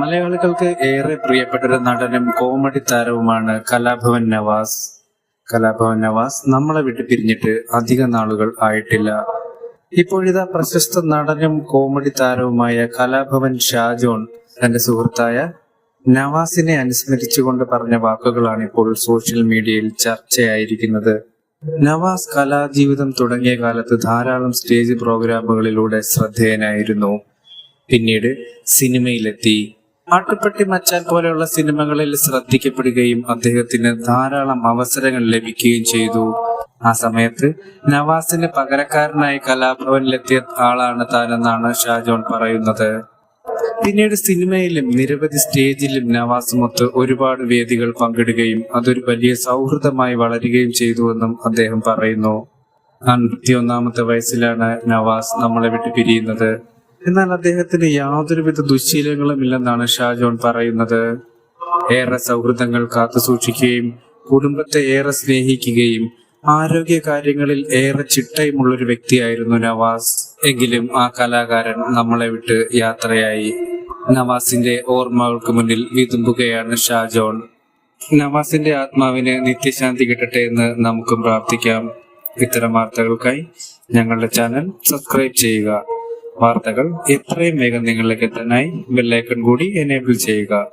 മലയാളികൾക്ക് ഏറെ പ്രിയപ്പെട്ട ഒരു നടനും കോമഡി താരവുമാണ് കലാഭവൻ നവാസ്. കലാഭവൻ നവാസ് നമ്മളെ വിട്ട് പിരിഞ്ഞിട്ട് അധിക നാളുകൾ ആയിട്ടില്ല. ഇപ്പോഴിതാ പ്രശസ്ത നടനും കോമഡി താരവുമായ കലാഭവൻ ഷാജോൺ തന്റെ സുഹൃത്തായ നവാസിനെ അനുസ്മരിച്ചുകൊണ്ട് പറഞ്ഞ വാക്കുകളാണ് ഇപ്പോൾ സോഷ്യൽ മീഡിയയിൽ ചർച്ചയായിരിക്കുന്നത്. നവാസ് കലാജീവിതം തുടങ്ങിയ കാലത്ത് ധാരാളം സ്റ്റേജ് പ്രോഗ്രാമുകളിലൂടെ ശ്രദ്ധേയനായിരുന്നു. പിന്നീട് സിനിമയിലെത്തി. ആട്ടുപട്ടി മച്ചാൻ പോലെയുള്ള സിനിമകളിൽ ശ്രദ്ധിക്കപ്പെടുകയും അദ്ദേഹത്തിന് ധാരാളം അവസരങ്ങൾ ലഭിക്കുകയും ചെയ്തു. ആ സമയത്ത് നവാസിന് പകരക്കാരനായി കലാഭവനിലെത്തിയ ആളാണ് താനെന്നാണ് ഷാജോൺ പറയുന്നത്. പിന്നീട് സിനിമയിലും നിരവധി സ്റ്റേജിലും നവാസുമൊത്ത് ഒരുപാട് വേദികൾ പങ്കിടുകയും അതൊരു വലിയ സൗഹൃദമായി വളരുകയും ചെയ്തുവെന്നും അദ്ദേഹം പറയുന്നു. അൻപത്തിയൊന്നാമത്തെ വയസ്സിലാണ് നവാസ് നമ്മളെ വിട്ട് പിരിയുന്നത്. എന്നാൽ അദ്ദേഹത്തിന് യാതൊരുവിധ ദുശ്ശീലങ്ങളും ഇല്ലെന്നാണ് ഷാജോൺ പറയുന്നത്. ഏറെ സൗഹൃദങ്ങൾ കാത്തുസൂക്ഷിക്കുകയും കുടുംബത്തെ ഏറെ സ്നേഹിക്കുകയും ആരോഗ്യ കാര്യങ്ങളിൽ ഏറെ ചിട്ടയുമുള്ളൊരു വ്യക്തിയായിരുന്നു നവാസ്. എങ്കിലും ആ കലാകാരൻ നമ്മളെ വിട്ട് യാത്രയായി. നവാസിന്റെ ഓർമ്മകൾക്ക് മുന്നിൽ വിതുമ്പുകയാണ് ഷാജോൺ നവാസിന്റെ ആത്മാവിന് നിത്യശാന്തി കിട്ടട്ടെ എന്ന് നമുക്കും പ്രാർത്ഥിക്കാം. ഇത്തരം വാർത്തകൾക്കായി ഞങ്ങളുടെ ചാനൽ സബ്സ്ക്രൈബ് ചെയ്യുക. വാർത്തകൾ എത്രയും വേഗം നിങ്ങളിലേക്ക് എത്താനായി ബെല്ലൈക്കൺ കൂടി എനേബിൾ ചെയ്യുക.